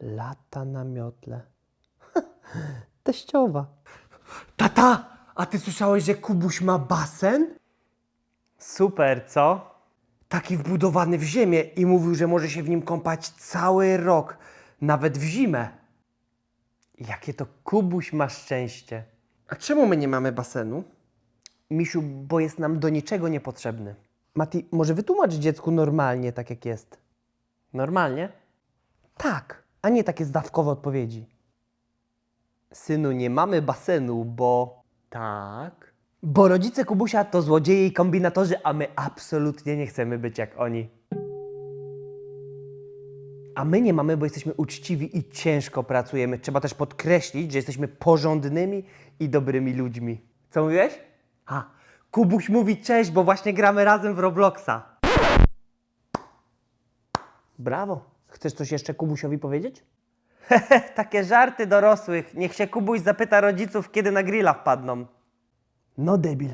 Lata na miotle. Teściowa. Tata, a ty słyszałeś, że Kubuś ma basen? Super, co? Taki wbudowany w ziemię i mówił, że może się w nim kąpać cały rok, nawet w zimę. Jakie to Kubuś ma szczęście. A czemu my nie mamy basenu? Misiu, bo jest nam do niczego niepotrzebny. Mati, może wytłumacz dziecku normalnie, tak jak jest. Normalnie? Tak, a nie takie zdawkowe odpowiedzi. Synu, nie mamy basenu, bo... Tak. Bo rodzice Kubusia to złodzieje i kombinatorzy, a my absolutnie nie chcemy być jak oni. A my nie mamy, bo jesteśmy uczciwi i ciężko pracujemy. Trzeba też podkreślić, że jesteśmy porządnymi i dobrymi ludźmi. Co mówiłeś? A, Kubuś mówi cześć, bo właśnie gramy razem w Robloxa. Brawo. Chcesz coś jeszcze Kubusiowi powiedzieć? Takie żarty dorosłych. Niech się Kubuś zapyta rodziców, kiedy na grilla wpadną. No debil.